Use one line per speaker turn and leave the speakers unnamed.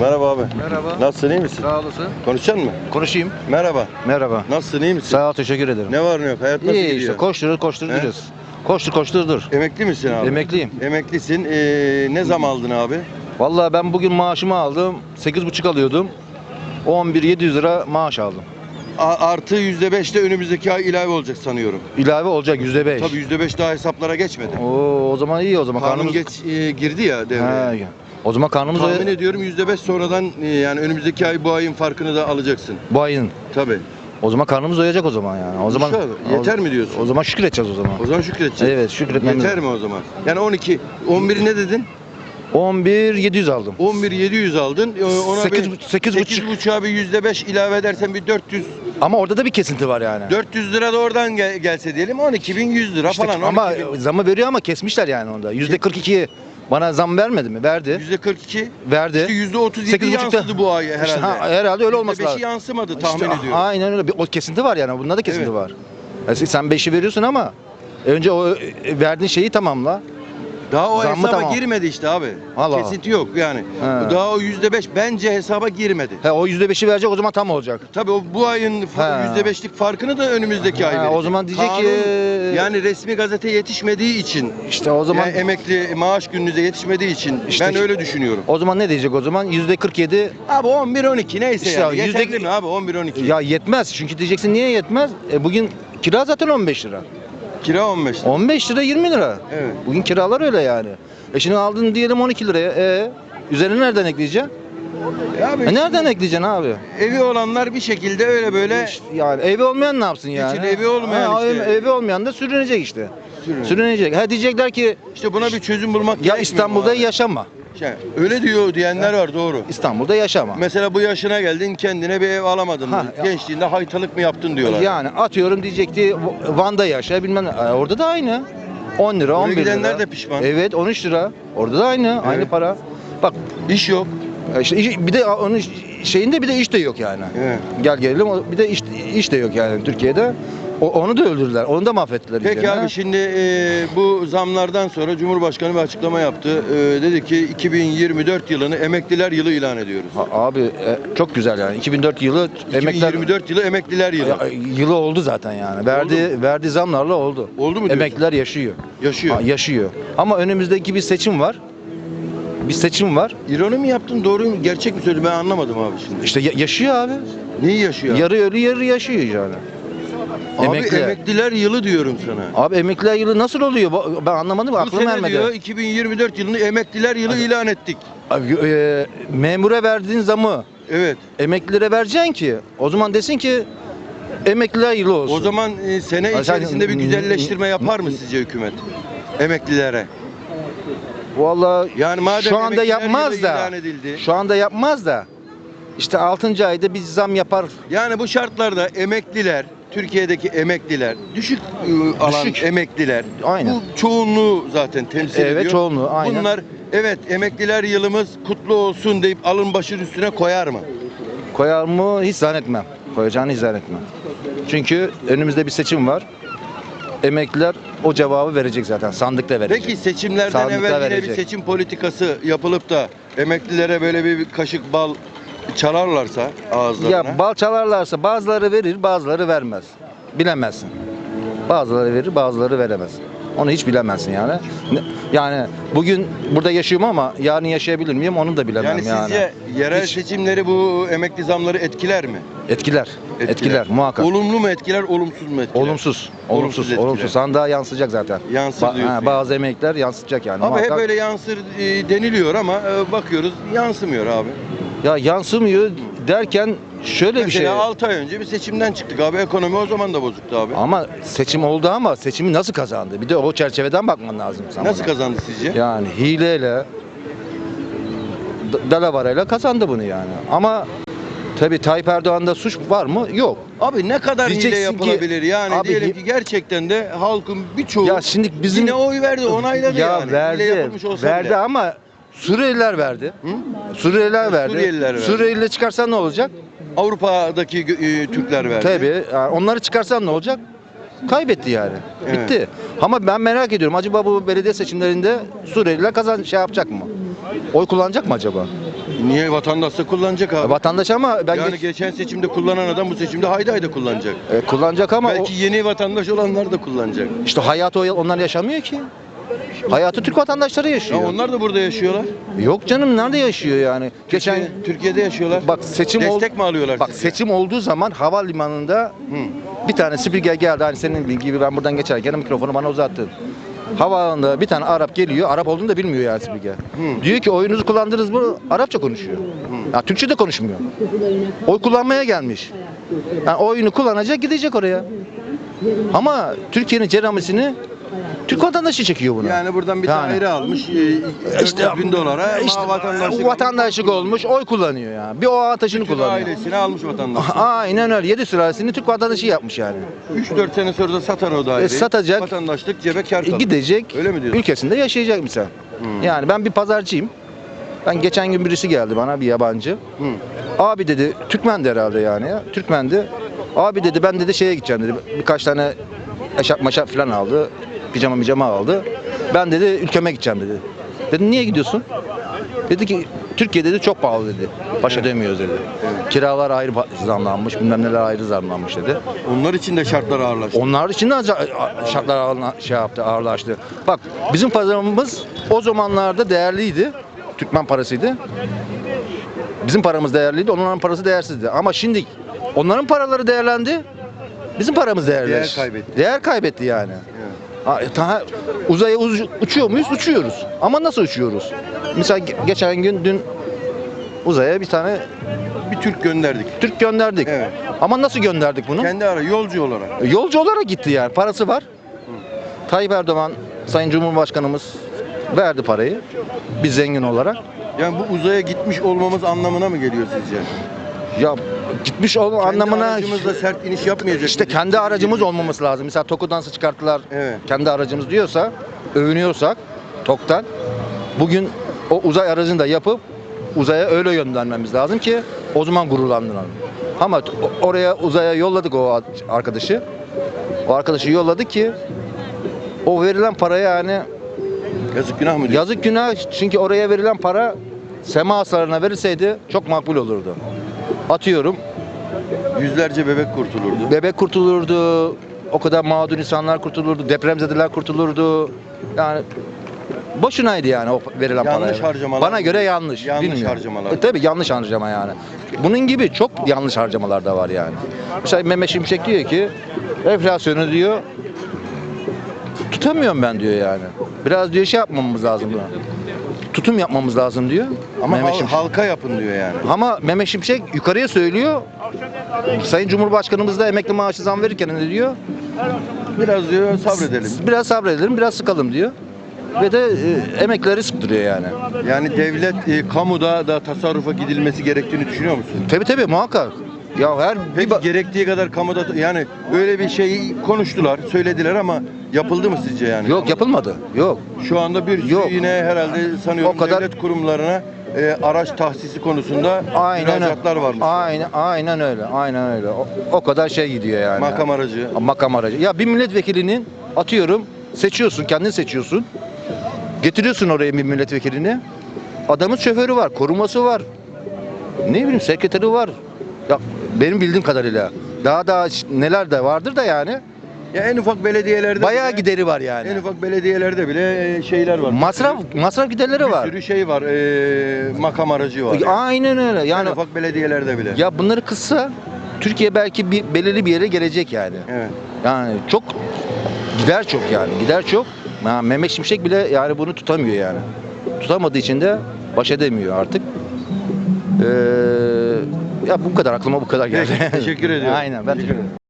Merhaba abi.
Merhaba.
Nasılsın iyi misin?
Sağ olasın.
Konuşacaksın mı?
Konuşayım.
Merhaba.
Merhaba.
Nasılsın iyi misin?
Sağ ol teşekkür ederim.
Ne var ne yok? Hayat nasıl
İyi
gidiyor?
işte koşturur koşturacağız. Koştur koştur dur.
Emekli misin abi?
Emekliyim.
Emeklisin. Ee, ne zam aldın abi?
Vallahi ben bugün maaşımı aldım. 8,5 alıyordum. 11.700 lira maaş aldım.
A- artı %5 de önümüzdeki ay ilave olacak sanıyorum.
İlave olacak %5.
Tabii %5 daha hesaplara geçmedi.
Oo, o zaman iyi o zaman.
Kanun
Karnımız...
geç e, girdi ya devreye.
He, o zaman karnımız
Tahmin
doyar.
ediyorum %5 sonradan e, yani önümüzdeki ay bu ayın farkını da alacaksın.
Bu ayın.
Tabii.
O zaman karnımız doyacak o zaman yani. O zaman
İnşallah. Yeter
o,
mi diyorsun?
O zaman şükür edeceğiz o zaman.
O zaman şükredeceğiz.
Evet şükretmemiz.
Yeter mi o zaman? Yani 12, 11 ne dedin?
11.700 aldım.
11 700 aldın. E, Ona
Sekiz
bir,
bu- sekiz buçuk.
8,5'a bir %5 ilave edersen bir 400
Ama orada da bir kesinti var yani.
400 lira da oradan gel- gelse diyelim 12.100 lira
İşte
falan.
ama
12.000.
zamı veriyor ama kesmişler yani onda. Yüzde 42 bana zam vermedi mi? Verdi.
%42
Verdi.
işte %37
Sekiz buçukta-
yansıdı bu ay herhalde.
İşte ha, herhalde öyle olması
%5'i
lazım.
yansımadı tahmin
İşte,
ediyorum.
Aynen öyle. O kesinti var yani. Bunda da kesinti
Evet.
var. Yani sen 5'i veriyorsun ama önce o e, verdiğin şeyi tamamla.
Daha o
Zammı
hesaba
tamam.
girmedi işte abi.
Allah.
Kesinti yok yani.
He.
Daha o %5 bence hesaba girmedi.
He, o %5'i verecek o zaman tam olacak.
Tabii o bu ayın fa-
He.
%5'lik farkını da önümüzdeki ay verecek.
o zaman diyecek ki-
yani resmi gazete yetişmediği için
İşte o zaman
yani emekli maaş gününüze yetişmediği için
İşte
ben öyle düşünüyorum.
o zaman ne diyecek o zaman? Yüzde 47
Abi 11 12 neyse
İşte
yani.
yüzde-
Yeterli mi abi 11 12?
ya yetmez. Çünkü diyeceksin niye yetmez? E, bugün kira zaten 15 lira.
Kira 15 lira.
15 lira 20 lira.
Evet.
Bugün kiralar öyle yani. E şimdi aldın diyelim 12 liraya. E üzerine nereden ekleyeceksin?
E abi
E nereden ekleyeceksin abi?
Evi olanlar bir şekilde öyle böyle
yani evi olmayan ne yapsın yani?
İçinde evi olmayan
Ha,
işte.
ev- Evi olmayan da sürünecek işte.
sürün.
Sürünecek. Ha diyecekler ki
İşte buna bir çözüm bulmak
ya İstanbul'da yaşama.
Şey, öyle diyor diyenler var doğru.
İstanbul'da yaşama.
Mesela bu yaşına geldin kendine bir ev alamadın.
Ha,
mı?
ya-
Gençliğinde haytalık mı yaptın diyorlar.
Yani atıyorum diyecekti Van'da yaşa bilmem. E, Orada da aynı. 10 lira, 11 lira.
gidenler de pişman.
Evet 13 lira. Orada da aynı. Aynı
Evet.
para. Bak
İş yok.
e, işte iş- bir de onun şeyinde bir de iş de yok yani.
Evet.
Gel gelelim o- bir de iş, iş de yok yani Türkiye'de. O, onu da öldürdüler. Onu da mahvettiler.
Peki
iyice,
abi şimdi e, bu zamlardan sonra Cumhurbaşkanı bir açıklama yaptı. E, dedi ki 2024 yılını emekliler yılı ilan ediyoruz.
Ha, Abi e, çok güzel yani. 2004 yılı emekler
2024 yılı emekliler yılı.
Ya, yılı oldu zaten yani. Verdiği verdiği zamlarla oldu.
Oldu mu diyorsun?
Emekliler yaşıyor.
Yaşıyor.
Ha, yaşıyor. Ama önümüzdeki bir seçim var. Bir seçim var.
İroni mi yaptın doğru mu? Gerçek mi söyledin ben anlamadım abi şimdi.
İşte ya- yaşıyor abi.
Neyi yaşıyor?
Yarı ölü yarı yaşıyor yani.
Abi
emekli.
emekliler yılı diyorum sana.
Abi emekliler yılı nasıl oluyor? Ben anlamadım.
Bu
Aklım
sene
ermedi.
diyor 2024 yılını emekliler yılı ilan ettik.
Abi, e, memura verdiğin zamı
Evet.
emeklilere vereceksin ki o zaman desin ki emekliler yılı olsun.
O zaman e, sene
Ay sen-
içerisinde bir güzelleştirme yapar mı sizce hükümet? Emeklilere.
Vallahi
Yani madem
şu anda
emekliler
yapmaz
yılı
da.
ilan edildi.
Şu anda yapmaz da. İşte 6. ayda bir zam yapar.
Yani bu şartlarda emekliler, Türkiye'deki emekliler, düşük e, alan
Düşük.
emekliler,
Aynen.
bu çoğunluğu zaten temsil
Evet,
ediyor.
çoğunluğu, aynen.
Bunlar evet emekliler yılımız kutlu olsun deyip alın başın üstüne koyar mı?
Koyar mı hiç zannetmem. Koyacağını hiç zannetmem. Çünkü önümüzde bir seçim var. Emekliler o cevabı verecek zaten. Sandıkta verecek.
Peki seçimlerden
Sandıkta
evvel yine bir
verecek.
seçim politikası yapılıp da emeklilere böyle bir kaşık bal çalarlarsa ağızlarına.
Ya bal çalarlarsa bazıları verir, bazıları vermez. Bilemezsin. Bazıları verir, bazıları veremez. Onu hiç bilemezsin yani. Yani bugün burada yaşıyorum ama yarın yaşayabilir miyim onu da bilemem
yani
yani.
sizce yerel
Hiç.
seçimleri bu emekli zamları etkiler mi?
Etkiler. Etkiler, muhakkak.
Olumlu mu etkiler, olumsuz mu etkiler?
Olumsuz.
Olumsuz
Olumsuz.
etkiler.
Olumsuz. Sandığa yansıyacak zaten.
Yansır
Ba-
diyorsun.
ha, bazı emekliler yansıtacak yani.
Abi hep
muhakkak.
böyle yansır e, deniliyor ama e, bakıyoruz yansımıyor abi.
Ya yansımıyor derken şöyle bir şey.
Mesela 6 ay önce bir seçimden çıktık abi. Ekonomi o zaman da bozuktu abi.
Ama seçim oldu ama seçimi nasıl kazandı? Bir de o çerçeveden bakman lazım sana.
Nasıl kazandı sizce?
Yani hileyle d- dalavarayla kazandı bunu yani. Ama tabii Tayyip Erdoğan'da suç var mı? Yok.
Abi ne kadar hile
Diyeceksin ki-
yapılabilir? yani
Abi
diyelim
hi-
ki gerçekten de halkın birçoğu
Ya şimdi bizim
yine oy verdi, onayladı
ya
yani.
verdi.
Hile yapılmış olsa
verdi
bile.
ama Suriyeliler verdi.
Hı?
Suriyeliler verdi.
Suriyeliler verdi.
Suriyeliler çıkarsan ne olacak?
Avrupa'daki e, Türkler verdi.
Tabii. yani onları çıkarsan ne olacak? Kaybetti yani.
Evet.
Bitti. Ama ben merak ediyorum. Acaba bu belediye seçimlerinde Suriyeliler kazan şey yapacak mı? Oy kullanacak mı acaba?
Niye vatandaşsa kullanacak abi?
Vatandaş ama ben
yani
geç-
geçen seçimde kullanan adam bu seçimde haydi haydi kullanacak.
e, kullanacak ama o-
Belki yeni vatandaş olanlar da kullanacak.
işte hayatı o- onlar yaşamıyor ki. Hayatı Türk vatandaşları yaşıyor.
Ya onlar da burada yaşıyorlar.
Yok canım nerede yaşıyor yani? Geçen
Türkiye- Türkiye'de yaşıyorlar.
bak seçim ol-
Destek mi alıyorlar
Bak
sizce?
seçim olduğu zaman havalimanında
Hı.
bir tane spiker geldi hani senin gibi ben buradan geçerken mikrofonu bana uzattı. Havaalanında bir tane Arap geliyor. Arap olduğunu da bilmiyor yani spiker.
Hı.
Diyor ki oyunuzu kullandınız mı? Arapça konuşuyor. Ya Türkçe de konuşmuyor. Oy kullanmaya gelmiş. Yani oyunu kullanacak gidecek oraya. Ama Türkiye'nin ceramisini Türk vatandaşı çekiyor bunu.
Yani buradan bir
Yani.
tane ayrı almış. E, işte bin dolara
işte
işte, vatandaşlık,
vatandaşlık olmuş, oy kullanıyor ya. Bir o
Bütün
kullanıyor.
ailesini almış vatandaş.
Aynen öyle. 7 sülalesini Türk vatandaşı yapmış yani.
3-4 sene sonra da satar o daireyi.
E, satacak.
Vatandaşlık cebe kar
E,
kalır.
gidecek.
Öyle mi diyorsun?
Ülkesinde yaşayacak misal.
Hmm.
Yani ben bir pazarcıyım. Ben geçen gün birisi geldi bana bir yabancı.
Hı.
Abi dedi Türkmendi herhalde yani ya. Türkmendi. Abi dedi ben dedi şeye gideceğim dedi. Birkaç tane eşap maşap falan aldı. Pijama pijama aldı. Ben dedi ülkeme gideceğim dedi. Dedim niye gidiyorsun? Dedi ki Türkiye dedi çok pahalı dedi. Baş edemiyoruz dedi. Kiralar ayrı zamlanmış, bilmem neler ayrı zamlanmış dedi.
Onlar için de şartlar ağırlaştı.
Onlar için de aca- şartlar ağırla- şey yaptı, ağırlaştı. Bak bizim paramız o zamanlarda değerliydi. Türkmen parasıydı. Bizim paramız değerliydi, onların parası değersizdi. Ama şimdi onların paraları değerlendi. Bizim paramız değerli.
Değer kaybetti.
Değer kaybetti yani. Daha uzaya uz- uçuyor muyuz? Uçuyoruz. Ama nasıl uçuyoruz? Mesela ge- geçen gün dün uzaya bir tane
Bir Türk gönderdik.
Türk gönderdik.
Evet.
Ama nasıl gönderdik bunu?
Kendi ara yolcu olarak.
Yolcu olarak gitti yani. Parası var. Tayyip Erdoğan Sayın Cumhurbaşkanımız verdi parayı. Biz zengin olarak.
Yani bu uzaya gitmiş olmamız anlamına mı geliyor sizce?
Ya gitmiş ol
Kendi
anlamına
aracımızla sert iniş yapmayacak.
işte kendi aracımız olmaması lazım. Mesela TOK'u dansı çıkarttılar.
Evet.
Kendi aracımız diyorsa, övünüyorsak TOK'tan bugün o uzay aracını da yapıp uzaya öyle göndermemiz lazım ki o zaman gururlandıralım. Ama oraya uzaya yolladık o arkadaşı. O arkadaşı yolladık ki o verilen paraya yani
Yazık günah mı
yazık günah çünkü oraya verilen para sema aslarına verilseydi çok makbul olurdu. Atıyorum
Yüzlerce bebek kurtulurdu.
bebek kurtulurdu, o kadar mağdur insanlar kurtulurdu, depremzedeler kurtulurdu. Yani boşunaydı yani o verilen
Yanlış
para.
harcamalar.
Bana göre yanlış.
Yanlış
bilmiyorum.
harcamalar.
E, tabii yanlış harcama yani. Bunun gibi çok yanlış harcamalar da var yani. Mesela Mehmet Şimşek diyor ki enflasyonu diyor tutamıyorum ben diyor yani. Biraz diyor şey yapmamız lazım buna. Tutum yapmamız lazım diyor.
Ama
Mehmet
hal-
Şimşek.
halka yapın diyor yani.
Ama Mehmet Şimşek yukarıya söylüyor. Sayın Cumhurbaşkanımız da emekli maaşı zam verirken ne diyor?
Biraz diyor sabredelim.
Biraz sabredelim, biraz sıkalım diyor. Ve de e, emeklileri sıktırıyor yani.
Yani devlet, e, kamuda da tasarrufa gidilmesi gerektiğini düşünüyor musun?
Tabii tabii muhakkak. Ya her bir
Peki
ba-
gerektiği kadar kamuda yani öyle bir şeyi konuştular, söylediler ama yapıldı mı sizce yani?
Yok yapılmadı. Yok.
Şu anda bir sürü
Yok.
yine herhalde sanıyorum
O kadar-
devlet kurumlarına e, araç tahsisi konusunda
Aynen
müracaatlar varmış.
Aynen aynen öyle. Aynen öyle. O, o kadar şey gidiyor yani.
Makam aracı.
Makam aracı. Ya bir milletvekilinin atıyorum seçiyorsun, kendin seçiyorsun. Getiriyorsun oraya bir milletvekilini. Adamın şoförü var, koruması var. Ne bileyim sekreteri var. Ya benim bildiğim kadarıyla. Daha ş- neler de vardır da yani.
Ya en ufak belediyelerde
Bayağı
bile,
gideri var yani.
En ufak belediyelerde bile e, şeyler var.
Masraf masraf giderleri
bir
var.
sürü şey var. e, makam aracı var.
Aynen öyle.
en
Yani
ufak belediyelerde bile.
ya bunları kıssa Türkiye belki bir belirli bir yere gelecek yani.
Evet.
Yani çok gider çok yani. Gider çok. Ha, Mehmet Şimşek bile yani bunu tutamıyor yani. Tutamadığı için de baş edemiyor artık. Ee, ya bu kadar aklıma bu kadar geldi.
Teşekkür ediyorum.
Aynen ben teşekkür ederim.